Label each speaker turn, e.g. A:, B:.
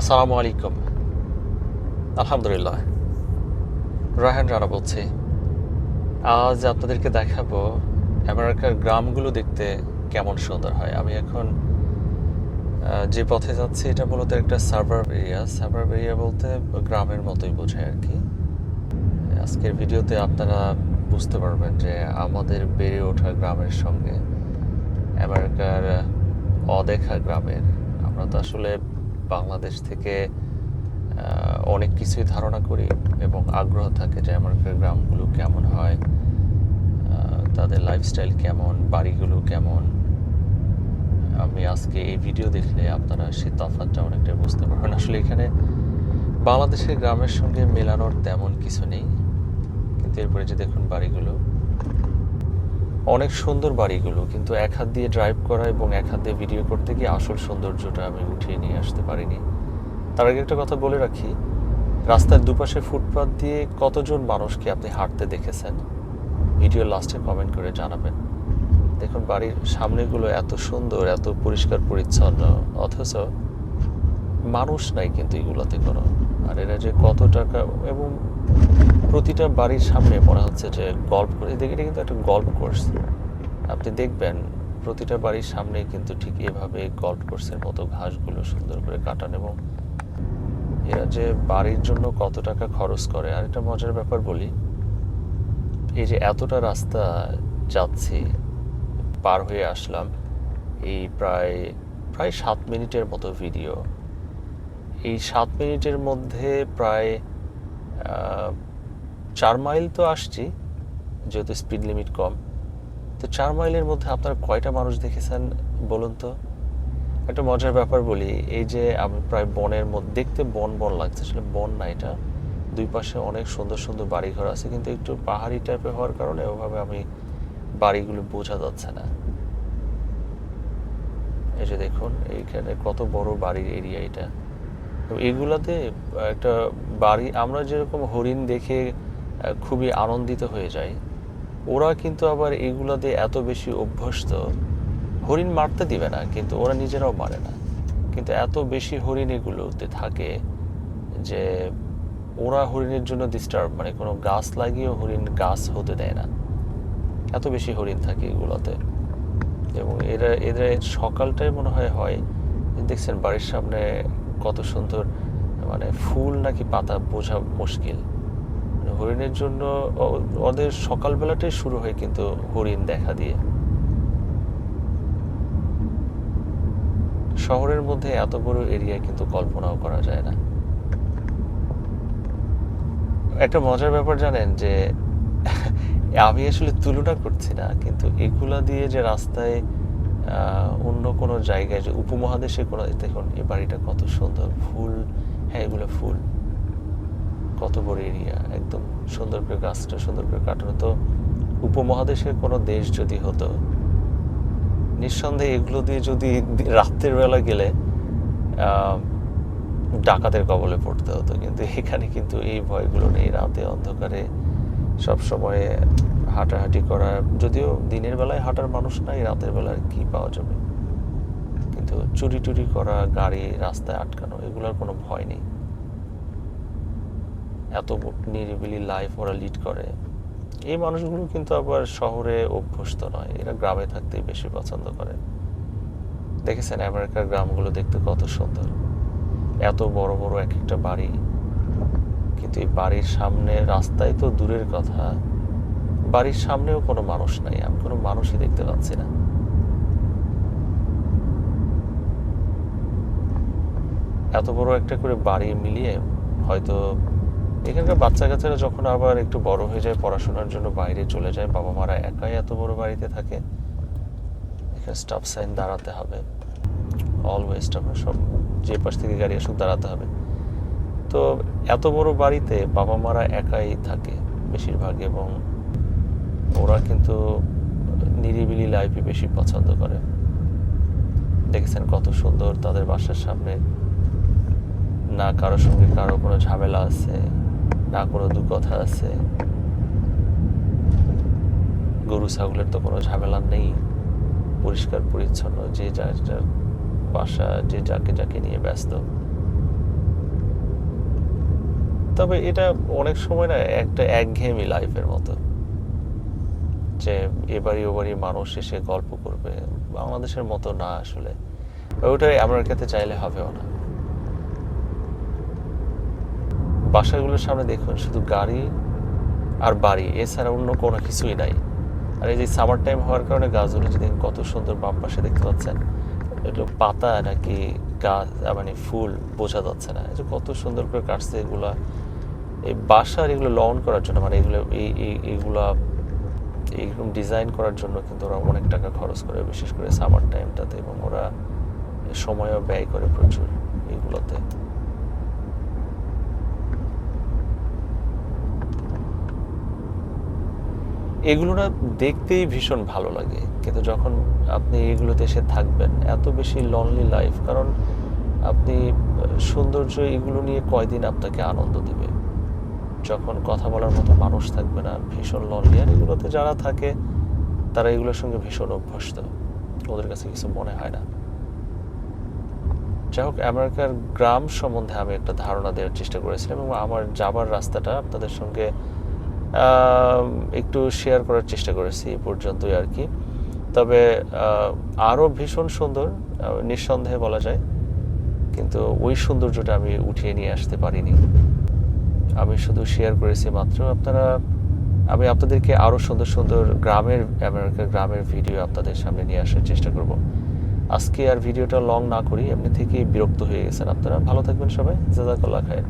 A: আসসালামু আলাইকুম। আলহামদুলিল্লাহ। রায়হান রানা বলছি, আজ আপনাদেরকে দেখাবো আমেরিকার গ্রামগুলো দেখতে কেমন সুন্দর হয়। আমি এখন যে পথে যাচ্ছি, এটা মূলত একটা সার্ভার এরিয়া সার্ভার এরিয়া বলতে গ্রামের মতোই বোঝায় আর কি। আজকের ভিডিওতে আপনারা বুঝতে পারবেন যে আমাদের বেড়ে ওঠা গ্রামের সঙ্গে আমেরিকার অদেখা গ্রামের, আমরা তো আসলে বাংলাদেশ থেকে অনেক কিছুই ধারণা করি এবং আগ্রহ থাকে যে আমেরিকার গ্রামগুলো কেমন হয় তাদের লাইফস্টাইল কেমন, বাড়িগুলো কেমন। আমি আজকে এই ভিডিও দেখলে আপনারা সেই তফাৎটা অনেকটা বুঝতে পারবেন। আসলে এখানে বাংলাদেশের গ্রামের সঙ্গে মেলানোর তেমন কিছু নেই, কিন্তু এরপরে যে দেখুন বাড়িগুলো অনেক সুন্দর বাড়িগুলো, কিন্তু এক হাত দিয়ে ড্রাইভ করা এবং এক হাত দিয়ে ভিডিও করতে গিয়ে আসল সৌন্দর্যটা আমি উঠিয়ে নিয়ে আসতে পারিনি। তার আগে একটা কথা বলে রাখি, রাস্তার দুপাশে ফুটপাথ দিয়ে কতজন মানুষকে আপনি হাঁটতে দেখেছেন? ভিডিও লাস্টে কমেন্ট করে জানাবেন। দেখুন, বাড়ির সামনেগুলো এত সুন্দর, এত পরিষ্কার পরিচ্ছন্ন, অথচ মানুষ নাই কিন্তু এগুলোতে কোনো। আর এরা যে কত টাকা এবং প্রতিটা বাড়ির সামনে মনে হচ্ছে যে করে এদিকে কিন্তু একটা গল্ফ কোর্স। আপনি দেখবেন প্রতিটা বাড়ির সামনে কিন্তু ঠিক এভাবে গল্ফ কোর্সের মতো ঘাসগুলো সুন্দর করে কাটান এবং এরা যে বাড়ির জন্য কত টাকা খরচ করে, আর একটা মজার ব্যাপার বলি, এই যে এতটা রাস্তা যাচ্ছি, পার হয়ে আসলাম, এই প্রায় প্রায় সাত মিনিটের মতো ভিডিও এই সাত মিনিটের মধ্যে প্রায় চার মাইল তো আসছি, যেহেতু স্পিড লিমিট কম। তো চার মাইলের মধ্যে আপনারা কয়টা মানুষ দেখেছেন বলুন তো? একটা মজার ব্যাপার বলি, এই যে আমি প্রায় বনের মধ্যে, দেখতে বন বন লাগছে, আসলে বন না এটা। দুই পাশে অনেক সুন্দর সুন্দর বাড়িঘর আছে, কিন্তু একটু পাহাড়ি টাইপের হওয়ার কারণে ওভাবে আমি বাড়িগুলো বোঝা যাচ্ছে না। এই যে দেখুন, এইখানে কত বড় বাড়ির এরিয়া এটা। তো এগুলাতে একটা বাড়ি, আমরা যেরকম হরিণ দেখে খুবই আনন্দিত হয়ে যায়। ওরা কিন্তু আবার এগুলাতে এত বেশি অভ্যস্ত, হরিণ মারতে দিবে না, কিন্তু ওরা নিজেরাও মারে না। কিন্তু এত বেশি হরিণ এগুলোতে থাকে যে ওরা হরিণের জন্য ডিস্টার্ব মানে কোনো গাছ লাগিয়েও হরিণ গাছ হতে দেয় না। এত বেশি হরিণ থাকে এগুলোতে। এবং এরা, এদের সকালটাই মনে হয় হয়, দেখছেন বাড়ির সামনে কত সুন্দর মানে ফুল নাকি পাতা বোঝা মুশকিল। হরিণের জন্য ওদের সকালবেলাটাই শুরু হয় কিন্তু হরিণ দেখা দিয়ে। শহরের মধ্যে এত বড় এরিয়া কিন্তু কল্পনাও করা যায় না। একটা মজার ব্যাপার জানেন যে, আমি আসলে তুলনা করছি না, কিন্তু এগুলা দিয়ে যে রাস্তায় অন্য কোনো জায়গায় যে উপমহাদেশে কোনো, দেখুন এই বাড়িটা কত সুন্দর, ফুল হ্যাঁ এগুলো ফুল। কত বড় এরিয়া, একদম সুন্দর করে গাছটা সুন্দর করে কাটানো। তো উপমহাদেশের কোনো দেশ যদি হতো, নিঃসন্দেহে এগুলো দিয়ে যদি রাত্রের বেলা গেলে ডাকাতের কবলে পড়তে হতো। কিন্তু এখানে কিন্তু এই ভয়গুলো নেই। রাতে অন্ধকারে সব সময় হাঁটাহাঁটি করা, যদিও দিনের বেলায় হাঁটার মানুষ নাই, রাতের বেলায় কি পাওয়া যাবে? কিন্তু চুরি টুরি করা, গাড়ি রাস্তায় আটকানো, এগুলোর কোনো ভয় নেই। এত নিরিবিলি লাইফ ওরা লিড করে। এই মানুষগুলো কিন্তু আবার শহরে অভ্যস্ত নয়, এরা গ্রামে থাকতেই বেশি পছন্দ করে। দেখেছেন আমেরিকার গ্রামগুলো দেখতে কত সুন্দর। এত বড় বড় এক একটা বাড়ি। কিন্তু এই বাড়ির সামনে রাস্তায় তো দূরের কথা। বাড়ির সামনেও কোনো মানুষ নাই, আমি কোনো মানুষই দেখতে পাচ্ছি না। এত বড় একটা করে বাড়ি মিলিয়ে হয়তো এখানকার বাচ্চা কাচ্চারা যখন আবার একটু বড় হয়ে যায়, পড়াশোনার জন্য বাইরে চলে যায় বাবা মারা একাই এত বড় বাড়িতে থাকে, এখানে স্টপ সাইন দাঁড়াতে হবে। অলওয়েজ আমরা সব যে পাশ থেকে গাড়ি আসুক দাঁড়াতে হবে। তো এত বড় বাড়িতে বাবা মারা একাই থাকে বেশিরভাগ এবং ওরা কিন্তু নিরিবিলি লাইফই বেশি পছন্দ করে। দেখেছেন কত সুন্দর তাদের বাসার সামনে। না কারোর সঙ্গে কারও কোনো ঝামেলা আছে। না কোনো দু কথা আছে? গরু, ছাগলের তো কোনো ঝামেলা নেই। পরিষ্কার, পরিচ্ছন্ন, যে যার যার বাসা, যে যাকে যাকে নিয়ে ব্যস্ত। তবে এটা অনেক সময় না একটা একঘেয়েমি লাইফের মতো। যে এবারই ওবারই মানুষ এসে গল্প করবে। বাংলাদেশের মতো না আসলে। ওটাই আমেরিকাতে চাইলে হবেও না। বাসাগুলোর সামনে দেখুন, শুধু গাড়ি আর বাড়ি। এছাড়া অন্য কোনো কিছুই নাই। আর এই যে সামার টাইম হওয়ার কারণে গাছগুলো যদি কত সুন্দর বাম পাশে দেখতে পাচ্ছেন, এগুলো পাতা নাকি গাছ মানে ফুল বোঝা যাচ্ছে না। এই যে কত সুন্দর করে কাটছে এগুলা। এই বাসার এগুলো লন করার জন্য মানে এগুলো, এই, এই- এইগুলা, এইরকম ডিজাইন করার জন্য কিন্তু ওরা অনেক টাকা খরচ করে, বিশেষ করে সামার টাইমটাতে এবং ওরা সময়ও ব্যয় করে প্রচুর এগুলোতে। এগুলো না দেখতেই ভীষণ ভালো লাগে। কিন্তু যখন আপনি এগুলোতে এসে থাকবেন, এত বেশি লনলি লাইফ কারণ আপনি সৌন্দর্য এগুলো নিয়ে কয়দিন আপনাকে আনন্দ দেবে? যখন কথা বলার মতো মানুষ থাকবে না, ভীষণ লনলি আর এগুলোতে যারা থাকে, তারা এগুলোর সঙ্গে ভীষণ অভ্যস্ত। ওদের কাছে কিছু মনে হয় না। যাই হোক, আমেরিকার গ্রাম সম্বন্ধে আমি একটা ধারণা দেওয়ার চেষ্টা করেছিলাম এবং আমার যাবার রাস্তাটা আপনাদের সঙ্গে একটু শেয়ার করার চেষ্টা করেছি এই পর্যন্তই আর কি। তবে আরও ভীষণ সুন্দর নিঃসন্দেহে বলা যায়। কিন্তু ওই সৌন্দর্যটা আমি উঠিয়ে নিয়ে আসতে পারিনি। আমি শুধু শেয়ার করেছি মাত্র। আপনারা, আমি আপনাদেরকে আরও সুন্দর সুন্দর গ্রামের আমেরিকার গ্রামের ভিডিও আপনাদের সামনে নিয়ে আসার চেষ্টা করব। আজকে আর ভিডিওটা লং না করি, এমনি থেকেই বিরক্ত হয়ে গেছেন আপনারা। ভালো থাকবেন সবাই। জাজাকাল্লাহ খায়ের।